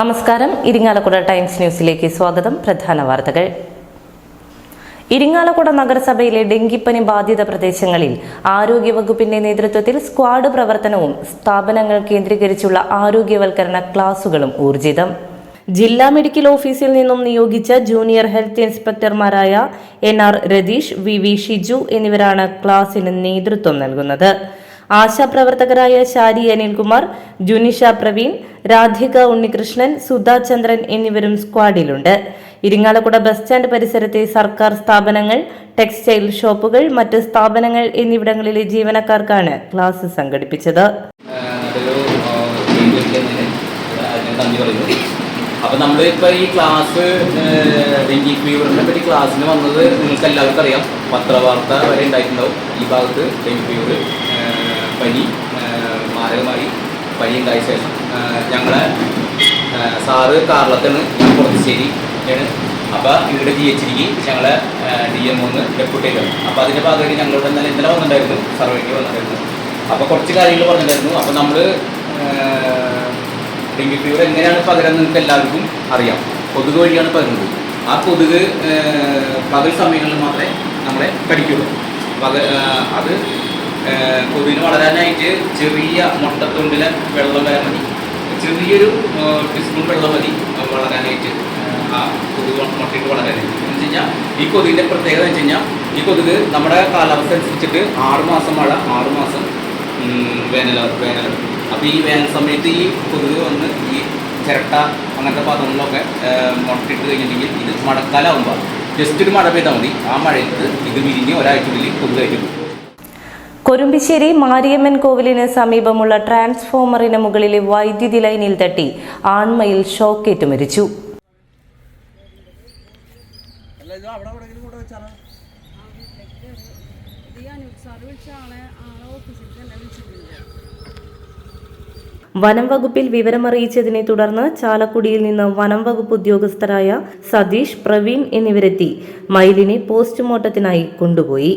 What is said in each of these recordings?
നമസ്കാരം. ഇരിങ്ങാലക്കുട ടൈംസ് ന്യൂസിലേക്ക് സ്വാഗതം. പ്രധാന വാർത്തകൾ. ഇരിങ്ങാലക്കുട നഗരസഭയിലെ ഡെങ്കിപ്പനി ബാധിത പ്രദേശങ്ങളിൽ ആരോഗ്യവകുപ്പിന്റെ നേതൃത്വത്തിൽ സ്ക്വാഡ് പ്രവർത്തനവും സ്ഥാപനങ്ങൾ കേന്ദ്രീകരിച്ചുള്ള ആരോഗ്യവൽക്കരണ ക്ലാസുകളും ഊർജിതം. ജില്ലാ മെഡിക്കൽ ഓഫീസിൽ നിന്നും നിയോഗിച്ച junior health ഇൻസ്പെക്ടർമാരായ N R Ratheesh V V Shiju എന്നിവരാണ് ക്ലാസിന് നേതൃത്വം നൽകുന്നത്. ആശാപ്രവർത്തകരായ ശാരി അനിൽകുമാർ ജുനിഷ പ്രവീൺ രാധിക ഉണ്ണികൃഷ്ണൻ സുധാ ചന്ദ്രൻ എന്നിവരും സ്ക്വാഡിലുണ്ട്. ഇരിങ്ങാലക്കുട ബസ് സ്റ്റാൻഡ് പരിസരത്തെ സർക്കാർ സ്ഥാപനങ്ങൾ ടെക്സ്റ്റൈൽ ഷോപ്പുകൾ മറ്റ് സ്ഥാപനങ്ങൾ എന്നിവിടങ്ങളിലെ ജീവനക്കാർക്കാണ് ക്ലാസ് സംഘടിപ്പിച്ചത്. അപ്പൊ ഇപ്പോൾ ഈ ക്ലാസ് ഡെങ്കി ഫീവറിനെ പറ്റി ക്ലാസ്സിന് വന്നത് നിങ്ങൾക്ക് എല്ലാവർക്കും അറിയാം പത്രവാർത്ത വരെ ഉണ്ടായിട്ടുണ്ടാവും ഈ ഭാഗത്ത് ഡെങ്കി ഫീവർ പനി മാരകമായി പനി ഉണ്ടായ ശേഷം ഞങ്ങളെ സാറ് കാർളത്താണ് ഞാൻ പുറത്തുശ്ശേരി ആണ്. അപ്പോൾ ഇവിടെ ജി എച്ച് ഡിക്ക് ഞങ്ങളെ ഡി എം ഒന്ന് ഡെപ്യൂട്ടി ചെയ്തത് അപ്പോൾ അതിന്റെ ഭാഗമായിട്ട് ഞങ്ങളുടെ ഇന്നലെ ഇന്നലെ വന്നിട്ടുണ്ടായിരുന്നു സർവേക്ക് വന്നിട്ടുണ്ടായിരുന്നു. അപ്പോൾ കുറച്ച് കാര്യങ്ങൾ പറഞ്ഞിട്ടുണ്ടായിരുന്നു. അപ്പോൾ നമ്മൾ ഡെങ്കി ഫീവർ എങ്ങനെയാണ് പകരുന്നത് നിങ്ങൾക്ക് എല്ലാവർക്കും അറിയാം. കൊതുക് വഴിയാണ് പകരുന്നത്. ആ കൊതുക് പകൽ സമയങ്ങളിൽ മാത്രമേ നമ്മളെ കടിക്കുള്ളൂ പക അത് കൊതുകിന് വളരാനായിട്ട് ചെറിയ മുട്ടത്തൊണ്ടിലെ വെള്ളം വരാൻ മതി. ചെറിയൊരു ടീസ്പൂൺ വെള്ളം മതി വളരാനായിട്ട് ആ കൊതുക് മുട്ടയിട്ട് വളരാനായിട്ട്. എന്ന് വെച്ച് കഴിഞ്ഞാൽ ഈ കൊതുകിന്റെ പ്രത്യേകത എന്ന് വെച്ച് കഴിഞ്ഞാൽ ഈ കൊതുക് നമ്മുടെ കാലാവസ്ഥ അനുസരിച്ചിട്ട് ആറ് മാസം മഴ ആറ് മാസം വേനൽ വേനൽ. അപ്പോൾ ഈ വേനൽ സമയത്ത് ഈ കൊതുക് വന്ന് ഈ ചിരട്ട അങ്ങനത്തെ പാത്രങ്ങളിലൊക്കെ മുട്ടയിട്ട് കഴിഞ്ഞിട്ടുണ്ടെങ്കിൽ ഇത് മഴക്കാലമാകുമ്പോൾ ജസ്റ്റ് ഒരു മഴ പെയ്താൽ മതി. ആ മഴയത്ത് ഇത് വിരിഞ്ഞ് ഒരാഴ്ചയുള്ളിൽ കൊതുകായിരിക്കും കൊരുമ്പിശ്ശേരി മാരിയമ്മൻ കോവിലിന് സമീപമുള്ള ട്രാൻസ്ഫോമറിന് മുകളിലെ വൈദ്യുതി ലൈനിൽ തട്ടി. ആൺമയിൽ ഷോക്കേറ്റ് മരിച്ചു. വനം വകുപ്പിൽ വിവരമറിയിച്ചതിനെ തുടർന്ന് ചാലക്കുടിയിൽ നിന്ന് വനം വകുപ്പ് ഉദ്യോഗസ്ഥരായ സതീഷ് പ്രവീൺ എന്നിവരെത്തി. മയിലിനെ പോസ്റ്റ്മോർട്ടത്തിനായി കൊണ്ടുപോയി.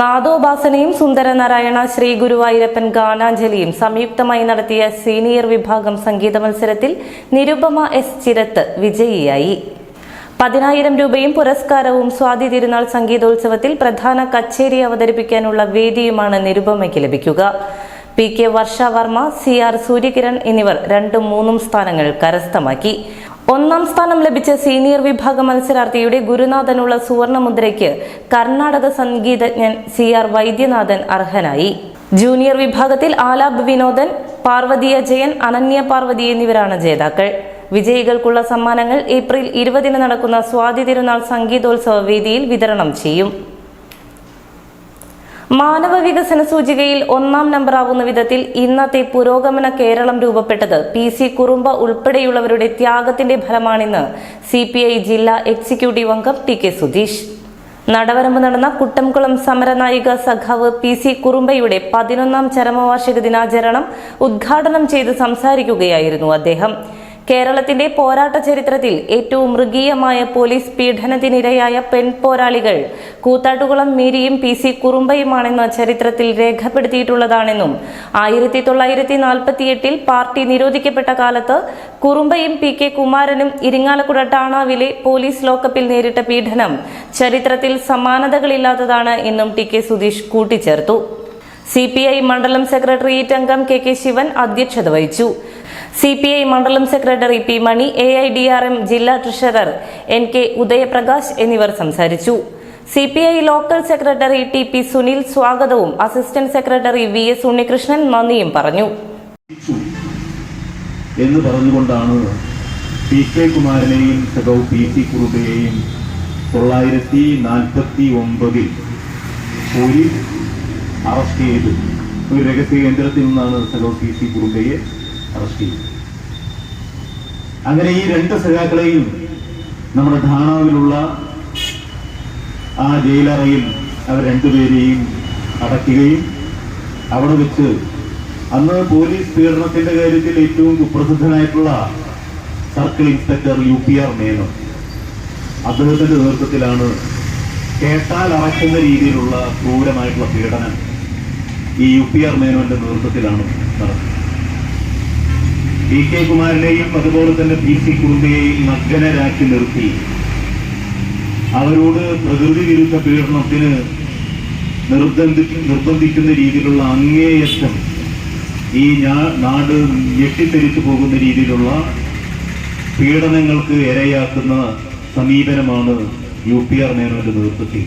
നാദോപാസനയും സുന്ദരനാരായണ ശ്രീ ഗുരുവായൂരപ്പൻ ഗാനാഞ്ജലിയും സംയുക്തമായി നടത്തിയ സീനിയർ വിഭാഗം സംഗീത മത്സരത്തിൽ നിരുപമ എസ് ചിരത്ത് വിജയിയായി. പതിനായിരം രൂപയും പുരസ്കാരവും സ്വാതി തിരുനാൾ സംഗീതോത്സവത്തിൽ പ്രധാന കച്ചേരി അവതരിപ്പിക്കാനുള്ള വേദിയുമാണ് നിരുപമയ്ക്ക് ലഭിക്കുക. P K Varsha Varma C R Suryakiran എന്നിവർ രണ്ടും മൂന്നും സ്ഥാനങ്ങൾ കരസ്ഥമാക്കി. ഒന്നാം സ്ഥാനം ലഭിച്ച സീനിയർ വിഭാഗ മത്സരാർത്ഥിയുടെ ഗുരുനാഥനുള്ള സുവർണമുദ്രയ്ക്ക് കർണാടക സംഗീതജ്ഞൻ സി ആർ വൈദ്യനാഥൻ അർഹനായി. ജൂനിയർ വിഭാഗത്തിൽ ആലാബ് വിനോദൻ പാർവതിയ ജയൻ അനന്യ പാർവതി എന്നിവരാണ് ജേതാക്കൾ. വിജയികൾക്കുള്ള സമ്മാനങ്ങൾ ഏപ്രിൽ ഇരുപതിന് നടക്കുന്ന സ്വാതി തിരുനാൾ സംഗീതോത്സവ വേദിയിൽ വിതരണം ചെയ്യും. മാനവ വികസന സൂചികയിൽ ഒന്നാം നമ്പറാവുന്ന വിധത്തിൽ ഇന്നത്തെ പുരോഗമന കേരളം രൂപപ്പെട്ടത് പി സി കുറുമ്പ ഉൾപ്പെടെയുള്ളവരുടെ ത്യാഗത്തിന്റെ ഫലമാണെന്ന് സി പി ഐ ജില്ലാ എക്സിക്യൂട്ടീവ് അംഗം ടി കെ സുധീഷ്. നടവരമ്പ് നടന്ന കുട്ടംകുളം സമരനായിക സഖാവ് പി സി കുറുമ്പയുടെ പതിനൊന്നാം ചരമവാർഷിക ദിനാചരണം ഉദ്ഘാടനം ചെയ്ത് സംസാരിക്കുകയായിരുന്നു അദ്ദേഹം. കേരളത്തിന്റെ പോരാട്ട ചരിത്രത്തിൽ ഏറ്റവും മൃഗീയമായ പോലീസ് പീഡനത്തിനിരയായ പെൺ പോരാളികൾ കൂത്താട്ടുകുളം മീരിയും പി സി കുറുമ്പയുമാണെന്ന് ചരിത്രത്തിൽ രേഖപ്പെടുത്തിയിട്ടുള്ളതാണെന്നും ആയിരത്തി തൊള്ളായിരത്തി നാൽപ്പത്തിയെട്ടിൽ പാർട്ടി നിരോധിക്കപ്പെട്ട കാലത്ത് കുറുമ്പയും പി കെ കുമാരനും ഇരിങ്ങാലക്കുട ടാണാവിലെ പോലീസ് ലോക്കപ്പിൽ നേരിട്ട പീഡനം ചരിത്രത്തിൽ സമാനതകളില്ലാത്തതാണ് എന്നും ടി കെ സുധീഷ് കൂട്ടിച്ചേർത്തു. സി പി ഐ മണ്ഡലം സെക്രട്ടേറിയറ്റ് അംഗം കെ കെ ശിവൻ അധ്യക്ഷത വഹിച്ചു. സി പി ഐ മണ്ഡലം secretary P Mani A I D R M ജില്ലാ ട്രഷറർ എൻ കെ ഉദയപ്രകാശ് എന്നിവർ സംസാരിച്ചു. C P I local secretary T P Sunil സ്വാഗതവും assistant secretary V S Unnikrishnan നന്ദിയും പറഞ്ഞു. എന്ന് പറഞ്ഞുകൊണ്ടാണ് പി കെ കുമാരനെയും സഖവ് പി സി കുറുബയെയും തൊള്ളായിരത്തി നാൽപ്പത്തി ഒമ്പതിൽ പോലീസ് അറസ്റ്റ് ഒരു രഹസ്യ കേന്ദ്രത്തിൽ നിന്നാണ് സഖവ് പി സി കുറുബയെ അറസ്റ്റ് ചെയ്തു. അങ്ങനെ ഈ രണ്ട് സഖാക്കളെയും നമ്മുടെ ധാണാവിലുള്ള ആ ജയിലറയിൽ അവർ രണ്ടുപേരെയും അടയ്ക്കുകയും അവിടെ വെച്ച് അന്ന് പോലീസ് പീഡനത്തിന്റെ കാര്യത്തിൽ ഏറ്റവും കുപ്രസിദ്ധനായിട്ടുള്ള circle inspector U P R Menon. അദ്ദേഹത്തിന്റെ നേതൃത്വത്തിലാണ് കേട്ടാൽ അറക്കുന്ന രീതിയിലുള്ള ക്രൂരമായിട്ടുള്ള പീഡനം ഈ യു പി ആർ മേനോന്റെ നേതൃത്വത്തിലാണ് നടന്നത്. പി കെ കുമാരനെയും അതുപോലെ തന്നെ പി സി കുറുമ്പയെയും നഗ്നരാക്കി നിർത്തി. അവരോട് പ്രകൃതി വിരുദ്ധ പീഡനത്തിന് നിർബന്ധി നിർബന്ധിക്കുന്ന രീതിയിലുള്ള അങ്ങേയറ്റം ഈ നാട് ഞെട്ടിത്തെരിച്ചു പോകുന്ന രീതിയിലുള്ള പീഡനങ്ങൾക്ക് ഇരയാക്കുന്ന സമീപനമാണ് യു പി ആർ നേതൃത്വത്തിൽ.